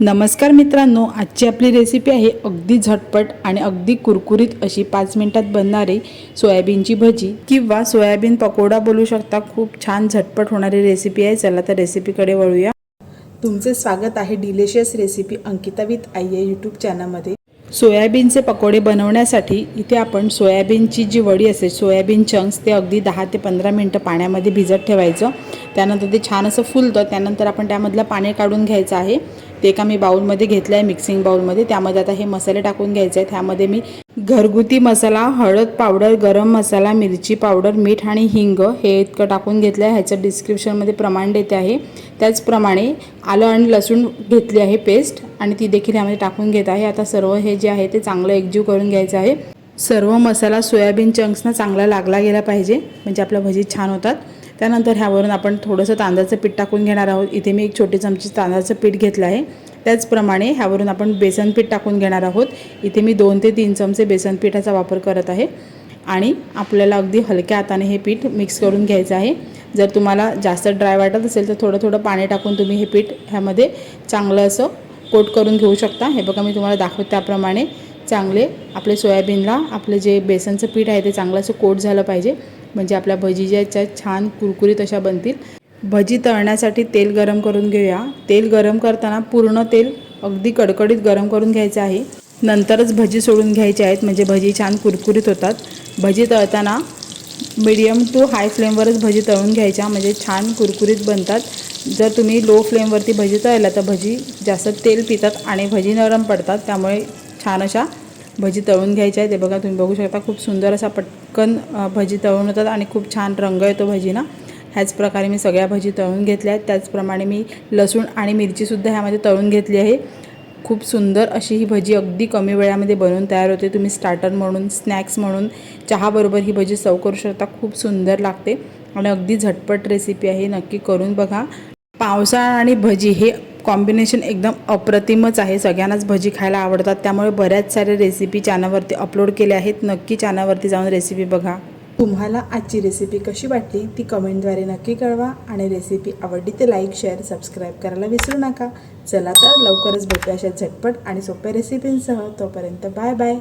नमस्कार मित्रांनो आजची आपली रेसिपी आहे अगदी झटपट आणि अगदी कुरकुरीत अशी पाच मिनिटात बनणारी सोयाबीनची भजी किंवा सोयाबीन पकोडा बोलू शकता. खूप छान झटपट होणारी रेसिपी आहे. चला तर रेसिपीकडे वळूया. तुमचे स्वागत आहे डिलिशियस रेसिपी अंकिता विथ आई या यूट्यूब चॅनलमध्ये सोयाबीनचे पकोडे बनवण्यासाठी इथे आपण सोयाबीनची जी वडी असते सोयाबीन चंक्स ते अगदी दहा ते पंधरा मिनटं पाण्यामध्ये भिजत ठेवायचं. त्यानंतर ते छान असं फुलतं. त्यानंतर आपण त्यामधलं पाणी काढून घ्यायचं आहे. ते एका मी बाऊलमध्ये घेतलं आहे मिक्सिंग बाऊलमध्ये त्यामध्ये आता हे मसाले टाकून घ्यायचे आहेत. त्यामध्ये मी घरगुती मसाला हळद पावडर गरम मसाला मिरची पावडर मीठ आणि हिंग हे इतकं टाकून घेतलं आहे ह्याचं डिस्क्रिप्शनमध्ये प्रमाण देते आहे. त्याचप्रमाणे आलं आणि लसूण घेतली आहे पेस्ट आणि ती देखील ह्यामध्ये टाकून घेत आहे. आता सर्व हे जे आहे ते चांगलं एकजीव करून घ्यायचं आहे. सर्व मसाला सोयाबीन चंक्सना चांगला लागला गेला पाहिजे. म्हणजे आपल्या भजी छान होतात. त्यानंतर ह्यावरून आपण थोडंसं तांदळाचं पीठ टाकून घेणार आहोत. इथे मी एक छोटी चमची तांदळाचं पीठ घेतलं आहे. त्याचप्रमाणे ह्यावरून आपण बेसन पीठ टाकून घेणार आहोत. इथे मी दोन ते तीन चमचे बेसन पिठाचा वापर करत आहे. आणि आपल्याला अगदी हलक्या हाताने हे पीठ मिक्स करून घ्यायचं आहे. जर तुम्हाला जास्त ड्राय वाटत असेल तर थोडं थोडं पाणी टाकून तुम्ही हे पीठ ह्यामध्ये चांगलं असं कोट करून घेऊ शकता. हे बघा मी तुम्हाला दाखवत त्याप्रमाणे चांगले आपले सोयाबीनला आपले जे बेसनचं पीठ आहे ते चांगलं असं कोट झालं पाहिजे. म्हणजे आपल्या भजी ज्या आहेत छान कुरकुरीत अशा बनतील. भजी तळण्यासाठी तेल गरम करून घेऊया. तेल गरम करताना पूर्ण तेल अगदी कडकडीत गरम करून घ्यायचं आहे. नंतरच भजी सोडून घ्यायचे आहेत म्हणजे भजी छान कुरकुरीत होतात. भजी तळताना मीडियम टू हाय फ्लेमवरच भजी तळून घ्यायच्या म्हणजे छान कुरकुरीत बनतात. जर तुम्ही लो फ्लेमवरती भजी तळल्या तर भजी जास्त तेल पितात आणि भजी नरम पडतात त्यामुळे छान अशा भजी तळून घ्यायची आहे. ते बघा तुम्ही बघू शकता खूप सुंदर असा पटकन भजी तळून होतात आणि खूप छान रंग येतो भजीना. ह्याच प्रकारे मी सगळ्या भजी तळून घेतल्या आहेत. त्याचप्रमाणे मी लसूण आणि मिरचीसुद्धा ह्यामध्ये तळून घेतली आहे. खूप सुंदर अशी ही भजी अगदी कमी वेळामध्ये बनवून तयार होते. तुम्ही स्टार्टर म्हणून स्नॅक्स म्हणून चहाबरोबर ही भजी सर्व करू शकता. खूप सुंदर लागते आणि अगदी झटपट रेसिपी आहे. नक्की करून बघा. पावसाळा आणि भजी हे कॉम्बिनेशन एकदम अप्रतिमच आहे. सगळ्यांनाच भजी खायला आवडतात. त्यामुळे बऱ्याच साऱ्या रेसिपी चॅनलवरती अपलोड केल्या आहेत. नक्की चॅनलवरती जाऊन रेसिपी बघा. तुम्हाला आजची रेसिपी कशी वाटली ती कमेंटद्वारे नक्की कळवा. आणि रेसिपी आवडली तर लाईक शेअर सबस्क्राईब करायला विसरू नका. चला तर लवकरच भेटू अशा झटपट आणि सोप्या रेसिपींसह तोपर्यंत बाय बाय